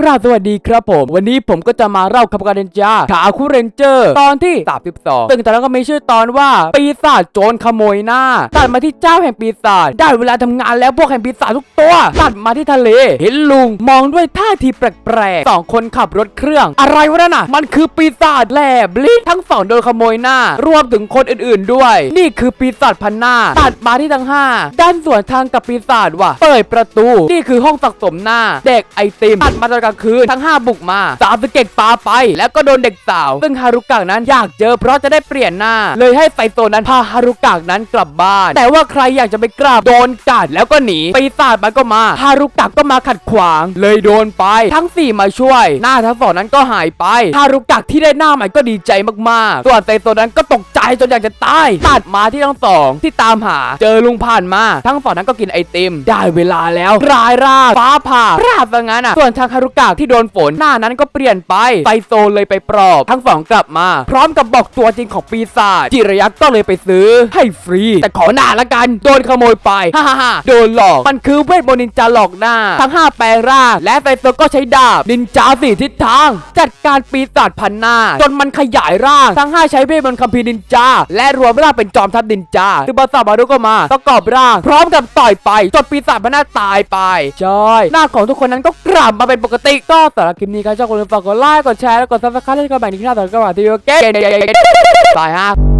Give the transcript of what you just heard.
กราบสวัสดีครับผม วันนี้ผมก็จะมาเล่าคำการเรนจาขาคูเรนเจอร์ ตอนที่ 32ซึ่งตอนนั้นก็มีชื่อตอนว่า ปีศาจโจรขโมยหน้า ตัดมาที่เจ้าแห่งปีศาจได้เวลาทำงานแล้วพวกแห่งปีศาจทุกตัว ตัดมาที่ทะเล เห็นลุงมองด้วยท่าทีแปลกๆสองคนขับรถเครื่อง อะไรวะนั่นน่ะ มันคือปีศาจแหลบลิทั้งสองโดนขโมยหน้า รวมถึงคนอื่นๆด้วย นี่คือปีศาจพันหน้า ตัดมาที่ทั้งห้าด้านสวนทางกับปีศาจว่ะเปิดประตู นี่คือห้องสะสมหน้า เด็กไอติมตัดมาตอนกลางคืนทั้ง 5 บุกมาสาวสเก็ตปาไป แล้วก็โดนเด็กสาว ซึ่งฮารุกะนั้นอยากเจอเพราะจะได้เปลี่ยนหน้า เลยให้ไซโซนั้นพาฮารุกะนั้นกลับบ้าน แต่ว่าใครอยากจะไปกราบโดนกัดแล้วก็หนีปีศาจมันก็มาฮารุกะก็มาขัดขวาง เลยโดนไปทั้ง 4 มาช่วย หน้าทั้งสองนั้นก็หายไปฮารุกะที่ได้หน้าใหม่ก็ดีใจมากๆส่วนไซโซนั้นก็ตกใจจนอยากจะตายตัดมาที่ทั้งสองที่ตามหา เจอลุงผ่านมาทั้งสองนั้นก็กินไอติม ได้เวลาแล้วรายราฟ้าผ่าราบซะงั้นอะส่วนทางฮารุกะที่โดนฝนหน้านั้นก็เปลี่ยนไปไซโซเลยไปปลอบ ทั้งสองกลับมา พร้อมกับบอกตัวจริงของปีศาจจิระยักษ์ก็เลยไปซื้อ ให้ฟรี แต่ขอหน้าละกัน โดนขโมยไปฮ่าฮ่าฮ่าโดนหลอกมันคือเวทมนต์นินจาหลอกหน้า ทั้งห้าแปลงร่างและไซโซก็ใช้ดาบนินจาสี่ทิศทาง จัดการปีศาจพันหน้า จนมันขยายร่าง ทั้งห้าใช้เวทมนต์คัมภีร์นินจา และรวมร่างเป็นจอมทัพนินจาซึบาซามารุก็มาประกอบร่าง พร้อมกับต่อยไปจนปีศาจพันหน้าตายไปใช่หน้าของทุกคนนั้นก็กลับมาเป็นปกติก็สำหรับคลิปนี้ครับชอบคนฝากกดไลค์กดแชร์และกดซับสไครต์ให้กับแบ่งที่หน้าต่อก็มาที่โอเคตายฮะ